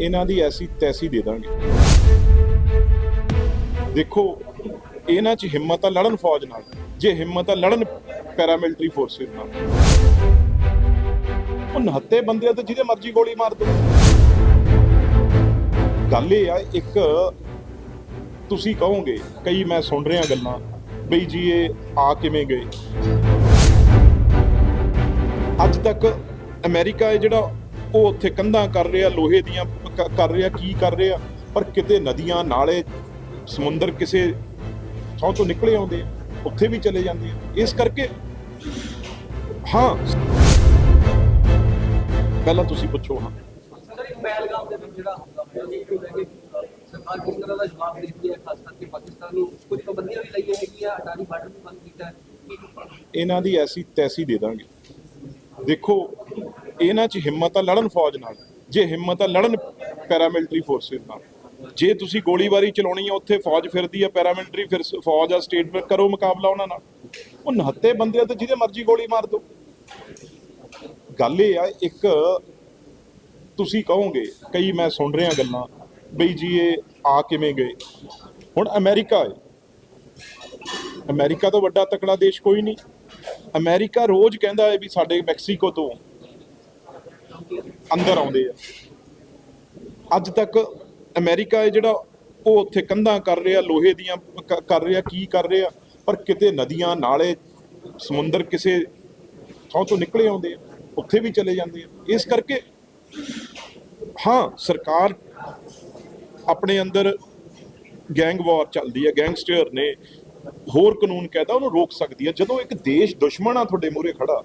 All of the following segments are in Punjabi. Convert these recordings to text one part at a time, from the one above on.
ਇਹਨਾਂ ਦੀ ਐਸੀ ਤੈਸੀ ਦੇ ਦਾਂਗੇ। ਦੇਖੋ, ਇਹਨਾਂ 'ਚ ਹਿੰਮਤ ਆ ਲੜਨ ਫੌਜ ਨਾਲ। ਜੇ ਹਿੰਮਤ ਆ ਲੜਨ ਪੈਰਾਮਿਲਟਰੀ ਫੋਰਸਿਸ ਨਾਲ। ਉਹ ਨਹੱਤੇ ਬੰਦੇ ਤੇ ਜਿਹਦੇ ਮਰਜ਼ੀ ਗੋਲੀ ਮਾਰ ਦੋ। ਗੱਲ ਇਹ ਆ, ਇੱਕ ਤੁਸੀਂ ਕਹੋਗੇ, ਕਈ ਮੈਂ ਸੁਣ ਰਿਹਾ ਗੱਲਾਂ, ਬਈ ਜੀ ਇਹ ਆ ਕਿਵੇਂ ਗਏ? ਅੱਜ ਤੱਕ ਅਮਰੀਕਾ ਹੈ ਜਿਹੜਾ ਉਹ ਉੱਥੇ ਕੰਧਾਂ ਕਰ ਰਿਹਾ ਲੋਹੇ ਦੀਆਂ ਕ- ਕਰ ਰਿਹਾ ਕੀ ਕਰ ਰਿਹਾ ਪਰ ਕਿਤੇ ਨਦੀਆਂ ਨਾਲੇ ਸਮੁੰਦਰ ਕਿਸੇ ਥਾਂ ਤੋਂ ਨਿਕਲੇ ਆਉਂਦੇ ਆ ਉੱਥੇ ਵੀ ਚਲੇ ਜਾਂਦੇ ਆ। ਇਸ ਕਰਕੇ ਹਾਂ। ਪਹਿਲਾਂ ਤੁਸੀਂ ਪੁੱਛੋ ਹਾਂ। ਸਰ ਇੱਕ ਪਹਿਲਗਾਮ ਦੇ ਵਿੱਚ ਜਿਹੜਾ ਹਮਲਾ ਹੋਇਆ ਜੀ ਕਿਉਂ ਕਿ ਸਰਕਾਰ ਕਿਸ ਤਰ੍ਹਾਂ ਦਾ ਜਵਾਬ ਦੇ ਰਹੀ ਹੈ ਖਾਸ ਕਰਕੇ ਪਾਕਿਸਤਾਨ ਨੂੰ ਕੁਝ ਪਾਬੰਦੀਆਂ ਵੀ ਲਾਈਆਂ ਹੈਗੀਆਂ ਅਟਾਰੀ ਬਾਰਡਰ ਵੀ ਬੰਦ ਕੀਤਾ ਹੈ ਇਹਨਾਂ ਦੀ ਐਸੀ ਤੈਸੀ ਦੇ ਦਾਂਗੇ। ਦੇਖੋ ਇਹਨਾਂ 'ਚ ਹਿੰਮਤ ਆ ਲੜਨ ਫੌਜ ਨਾਲ। ਜੇ ਹਿੰਮਤ ਆ ਲੜਨ ਪੈਰਾਮਿਲਟਰੀ ਫੋਰਸਿਸ ਨਾਲ। ਜੇ ਤੁਸੀਂ ਗੋਲੀਬਾਰੀ ਚਲਾਉਣੀ ਆ, ਉੱਥੇ ਫੌਜ ਫਿਰਦੀ ਆ ਪੈਰਾਮਿਲਟਰੀ ਫਿਰ ਫੌਜ ਆ ਸਟੇਟ ਕਰੋ ਮੁਕਾਬਲਾ ਉਹਨਾਂ ਨਾਲ। ਉਹ ਨਹੱਤੇ ਬੰਦੇ ਤੇ ਜਿਹਦੇ ਮਰਜ਼ੀ ਗੋਲੀ ਮਾਰ ਦਿਓ ਗੱਲ ਇਹ ਆ, ਇੱਕ ਤੁਸੀਂ ਕਹੋਗੇ, ਕਈ ਮੈਂ ਸੁਣ ਰਿਹਾ ਗੱਲਾਂ, ਬਈ ਜੀ ਇਹ ਆ ਕਿਵੇਂ ਗਏ? ਹੁਣ ਅਮਰੀਕਾ ਹੈ ਅਮਰੀਕਾ ਤੋਂ ਵੱਡਾ ਤਕੜਾ ਦੇਸ਼ ਕੋਈ ਨਹੀਂ। ਅਮਰੀਕਾ ਰੋਜ਼ ਕਹਿੰਦਾ ਹੈ ਵੀ ਸਾਡੇ ਮੈਕਸੀਕੋ ਤੋਂ ਅੰਦਰ ਆਉਂਦੇ ਆ। ਅੱਜ ਤੱਕ ਅਮਰੀਕਾ ਹੈ ਜਿਹੜਾ ਉਹ ਉੱਥੇ ਕੰਧਾਂ ਕਰ ਰਿਹਾ, ਲੋਹੇ ਦੀਆਂ ਕਰ ਰਿਹਾ, ਕੀ ਕਰ ਰਿਹਾ, ਪਰ ਕਿਤੇ ਨਦੀਆਂ ਨਾਲੇ, ਸਮੁੰਦਰ ਕਿਸੇ ਥਾਂ ਤੋਂ ਨਿਕਲੇ ਆਉਂਦੇ ਆ, ਉੱਥੇ ਵੀ ਚਲੇ ਜਾਂਦੇ ਆ। ਇਸ ਕਰਕੇ ਹਾਂ, ਸਰਕਾਰ ਆਪਣੇ ਅੰਦਰ ਗੈਂਗ ਵਾਰ ਚੱਲਦੀ ਹੈ ਗੈਂਗਸਟਰ ਨੇ ਹੋਰ ਕਾਨੂੰਨ ਕਹਿਦਾ ਉਹਨੂੰ ਰੋਕ ਸਕਦੀ ਹੈ ਜਦੋਂ ਇੱਕ ਦੇਸ਼ ਦੁਸ਼ਮਣ ਆ ਤੁਹਾਡੇ ਮੂਹਰੇ ਖੜਾ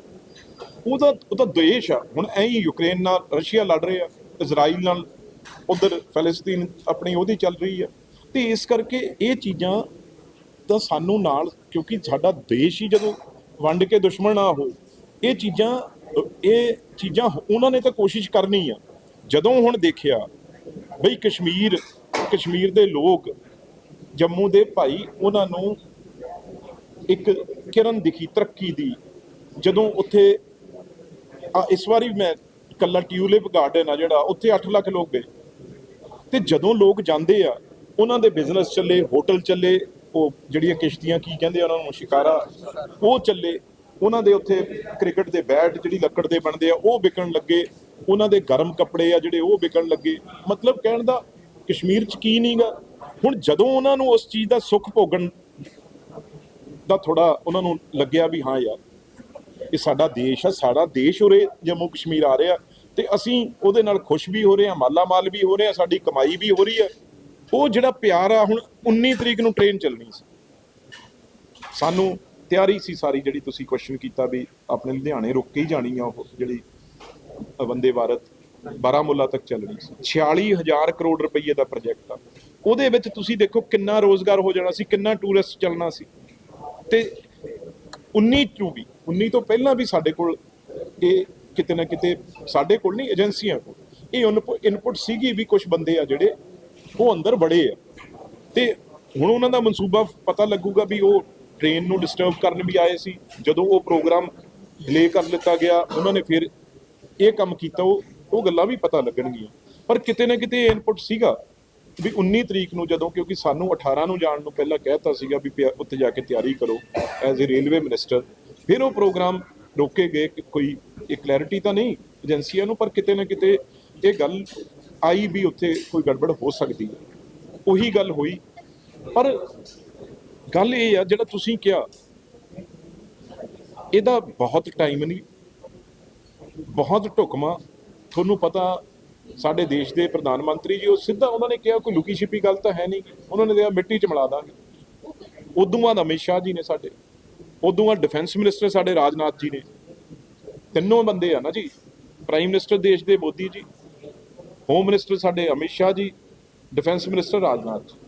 ਉਹ ਤਾਂ ਉਹ ਤਾਂ ਦੇਸ਼ ਆ। ਹੁਣ ਐਂ ਹੀ ਯੂਕਰੇਨ ਨਾਲ, ਰਸ਼ੀਆ ਲੜ ਰਿਹਾ, ਇਜ਼ਰਾਈਲ ਨਾਲ, ਉਧਰ ਫਲਸਤੀਨ ਆਪਣੀ ਉਹਦੀ ਚੱਲ ਰਹੀ ਆ। ਤੇ ਇਸ ਕਰਕੇ ਇਹ ਚੀਜ਼ਾਂ ਤਾਂ ਸਾਨੂੰ ਨਾਲ, ਕਿਉਂਕਿ ਸਾਡਾ ਦੇਸ਼ ਹੀ ਜਦੋਂ ਵੰਡ ਕੇ ਦੁਸ਼ਮਣ ਨਾ ਹੋ ਇਹ ਚੀਜ਼ਾਂ ਇਹ ਚੀਜ਼ਾਂ ਉਹਨਾਂ ਨੇ ਤਾਂ ਕੋਸ਼ਿਸ਼ ਕਰਨੀ ਆ। ਜਦੋਂ ਹੁਣ ਦੇਖਿਆ ਬਈ ਕਸ਼ਮੀਰ ਕਸ਼ਮੀਰ ਦੇ ਲੋਕ, ਜੰਮੂ ਦੇ ਭਾਈ ਉਹਨਾਂ ਨੂੰ ਇੱਕ ਕਿਰਨ ਦਿਖੀ, ਤਰੱਕੀ ਦੀ, ਜਦੋਂ ਉੱਥੇ ਆ, ਇਸ ਵਾਰੀ ਮੈਂ ਕੱਲਾ ਟਿਊਲਿਪ ਗਾਰਡਨ ਆ ਜਿਹੜਾ, ਉੱਥੇ 8 ਲੱਖ ਲੋਕ ਗਏ। ਤੇ ਜਦੋਂ ਲੋਕ ਜਾਂਦੇ ਆ, ਉਹਨਾਂ ਦੇ ਬਿਜ਼ਨਸ ਚੱਲੇ ਹੋਟਲ ਚੱਲੇ, ਉਹ ਜਿਹੜੀਆਂ ਕਿਸ਼ਤੀਆਂ, ਕੀ ਕਹਿੰਦੇ ਉਹਨਾਂ ਨੂੰ, ਸ਼ਿਕਾਰਾ, ਉਹ ਚੱਲੇ, ਉਹਨਾਂ ਦੇ ਉੱਥੇ ਕ੍ਰਿਕਟ ਦੇ ਬੈਟ, ਜਿਹੜੀ ਲੱਕੜ ਦੇ ਬਣਦੇ ਆ, ਉਹ ਵਿਕਣ ਲੱਗੇ, ਉਹਨਾਂ ਦੇ ਗਰਮ ਕੱਪੜੇ ਆ ਜਿਹੜੇ, ਉਹ ਵਿਕਣ ਲੱਗੇ। ਮਤਲਬ ਕਹਿਣ ਦਾ ਕਸ਼ਮੀਰ ਚ ਕੀ ਨਹੀਂਗਾ ਹੁਣ ਜਦੋਂ ਉਹਨਾਂ ਨੂੰ ਉਸ ਚੀਜ਼ ਦਾ ਸੁੱਖ ਭੋਗਣ ਦਾ ਥੋੜਾ ਉਹਨਾਂ ਨੂੰ ਲੱਗਿਆ ਵੀ ਹਾਂ ਯਾਰ ਇਹ ਸਾਡਾ ਦੇਸ਼ ਆ, ਸਾਡਾ ਦੇਸ਼ ਉਰੇ ਜੰਮੂ ਕਸ਼ਮੀਰ ਆ ਰਿਹਾ। ਤੇ ਅਸੀਂ ਉਹਦੇ ਨਾਲ ਖੁਸ਼ ਵੀ ਹੋ ਰਹੇ ਹਾਂ ਮਾਲਾ ਮਾਲ ਵੀ ਹੋ ਰਹੇ ਹਾਂ, ਸਾਡੀ ਕਮਾਈ ਵੀ ਹੋ ਰਹੀ ਹੈ। ਉਹ ਜਿਹੜਾ ਪਿਆਰ ਆ, ਹੁਣ 19 ਤਰੀਕ ਨੂੰ ਟ੍ਰੇਨ ਚੱਲਣੀ ਸੀ। ਸਾਨੂੰ ਤਿਆਰੀ ਸੀ ਸਾਰੀ ਜਿਹੜੀ ਤੁਸੀਂ ਕੁਐਸਚਨ ਕੀਤਾ ਵੀ ਆਪਣੇ ਲੁਧਿਆਣੇ ਰੁਕ ਕੇ ਹੀ ਜਾਣੀ ਆ ਉਹ ਜਿਹੜੀ ਵੰਦੇ ਭਾਰਤ ਬਾਰਾਮੂਲਾ ਤੱਕ ਚੱਲਣੀ ਸੀ। 46000 ਕਰੋੜ ਰੁਪਏ ਦਾ ਪ੍ਰੋਜੈਕਟ ਆ। ਉਹਦੇ ਵਿੱਚ ਤੁਸੀਂ ਦੇਖੋ ਕਿੰਨਾ ਰੋਜ਼ਗਾਰ ਹੋ ਜਾਣਾ ਸੀ, ਕਿੰਨਾ ਟੂਰਿਸਟ ਚੱਲਣਾ ਸੀ। ਤੇ 19 ਚੋਂ ਵੀ 19 ਤੋਂ ਪਹਿਲਾਂ ਵੀ ਸਾਡੇ ਕੋਲ ਇਹ ਕਿਤੇ ਨਾ ਕਿਤੇ ਸਾਡੇ ਕੋਲ ਨਹੀਂ, ਏਜੰਸੀਆਂ ਕੋਲ। ਇਹ ਇਨਪੁਟ ਸੀਗੀ ਵੀ ਕੁਝ ਬੰਦੇ ਆ ਜਿਹੜੇ ਉਹ ਅੰਦਰ ਵੜੇ ਆ। ਤੇ ਹੁਣ ਉਹਨਾਂ ਦਾ ਮਨਸੂਬਾ ਪਤਾ ਲੱਗੂਗਾ ਵੀ ਉਹ ਟ੍ਰੇਨ ਨੂੰ ਡਿਸਟਰਬ ਕਰਨ ਵੀ ਆਏ ਸੀ। ਜਦੋਂ ਉਹ ਪ੍ਰੋਗਰਾਮ ਡਿਲੇ ਕਰ ਲਿੱਤਾ ਗਿਆ, ਉਹਨਾਂ ਨੇ ਫਿਰ ਇਹ ਕੰਮ ਕੀਤਾ, ਉਹ ਉਹ ਗੱਲਾਂ ਵੀ ਪਤਾ ਲੱਗਣਗੀਆਂ। ਪਰ ਕਿਤੇ ਨਾ ਕਿਤੇ ਇਨਪੁਟ ਸੀਗਾ ਵੀ 19 ਤਰੀਕ ਨੂੰ ਜਦੋਂ, ਕਿਉਂਕਿ ਸਾਨੂੰ 18 ਨੂੰ ਜਾਣ ਨੂੰ ਪਹਿਲਾਂ ਕਹਿਤਾ ਸੀਗਾ ਵੀ ਪਿਆ- ਉੱਥੇ ਜਾ ਕੇ ਤਿਆਰੀ ਕਰੋ ਐਜ਼ ਅ ਰੇਲਵੇ ਮਿਨਿਸਟਰ ਫਿਰ ਉਹ ਪ੍ਰੋਗਰਾਮ ਰੋਕੇ ਗਏ ਕੋਈ ਇਹ ਕਲੈਰਿਟੀ ਤਾਂ ਨਹੀਂ ਏਜੰਸੀਆਂ ਨੂੰ, ਪਰ ਕਿਤੇ ਨਾ ਕਿਤੇ ਇਹ ਗੱਲ ਆਈ ਵੀ ਉੱਥੇ ਕੋਈ ਗੜਬੜ ਹੋ ਸਕਦੀ ਹੈ। ਉਹੀ ਗੱਲ ਹੋਈ। ਪਰ ਗੱਲ ਇਹ ਆ, ਜਿਹੜਾ ਤੁਸੀਂ ਕਿਹਾ, ਇਹਦਾ ਬਹੁਤ ਟਾਈਮ ਨਹੀਂ, ਬਹੁਤ ਢੁਕਮਾ ਤੁਹਾਨੂੰ ਪਤਾ, ਸਾਡੇ ਦੇਸ਼ ਦੇ ਪ੍ਰਧਾਨ ਮੰਤਰੀ ਜੀ, ਉਹ ਸਿੱਧਾ ਉਹਨਾਂ ਨੇ ਕਿਹਾ, ਕੋਈ ਲੁਕੀ ਛਿਪੀ ਗੱਲ ਤਾਂ ਹੈ ਨਹੀਂ। ਉਹਨਾਂ ਨੇ ਕਿਹਾ, ਮਿੱਟੀ 'ਚ ਮਿਲਾ ਦਾਂਗੇ। ਉਦੋਂ ਬਾਅਦ ਅਮਿਤ ਸ਼ਾਹ ਜੀ ਨੇ ਸਾਡੇ ਉਦੋਂ ਬਾਅਦ ਡਿਫੈਂਸ ਮਿਨਿਸਟਰ ਸਾਡੇ ਰਾਜਨਾਥ ਜੀ ਨੇ। ਤਿੰਨੋਂ ਬੰਦੇ ਆ ਨਾ ਜੀ। ਪ੍ਰਾਈਮ ਮਿਨਿਸਟਰ ਦੇਸ਼ ਦੇ ਮੋਦੀ ਜੀ ਹੋਮ ਮਿਨਿਸਟਰ ਸਾਡੇ ਅਮਿਤ ਸ਼ਾਹ ਜੀ ਡਿਫੈਂਸ ਮਿਨਿਸਟਰ ਰਾਜਨਾਥ ਜੀ।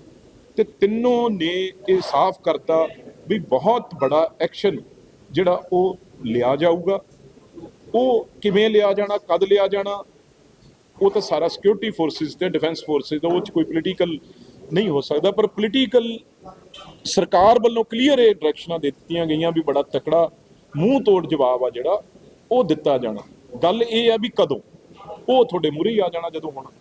ਤੇ ਤਿੰਨੋਂ ਨੇ ਇਹ ਸਾਫ਼ ਕਰਤਾ ਵੀ ਬਹੁਤ ਬੜਾ ਐਕਸ਼ਨ ਜਿਹੜਾ ਉਹ ਲਿਆ ਜਾਊਗਾ। ਉਹ ਕਿਵੇਂ ਲਿਆ ਜਾਣਾ, ਕਦ ਲਿਆ ਜਾਣਾ, ਉਹ ਤਾਂ ਸਾਰਾ ਸਿਕਿਉਰਿਟੀ ਫੋਰਸਿਸ ਤੇ ਡਿਫੈਂਸ ਫੋਰਸਿਸ ਦਾ ਉਹ ਚ ਕੋਈ ਪੋਲੀਟੀਕਲ ਨਹੀਂ ਹੋ ਸਕਦਾ। ਪਰ ਪੋਲੀਟੀਕਲ ਸਰਕਾਰ ਵੱਲੋਂ ਕਲੀਅਰ ਇਹ ਡਾਇਰੈਕਸ਼ਨਾਂ ਦੇ ਦਿੱਤੀਆਂ ਗਈਆਂ ਵੀ ਬੜਾ ਤਕੜਾ ਮੂੰਹ ਤੋੜ ਜਵਾਬ ਆ ਜਿਹੜਾ ਉਹ ਦਿੱਤਾ ਜਾਣਾ। ਗੱਲ ਇਹ ਆ ਵੀ ਕਦੋਂ? ਉਹ ਤੁਹਾਡੇ ਮੂਹਰੇ ਆ ਜਾਣਾ ਜਦੋਂ ਹੋਣਾ।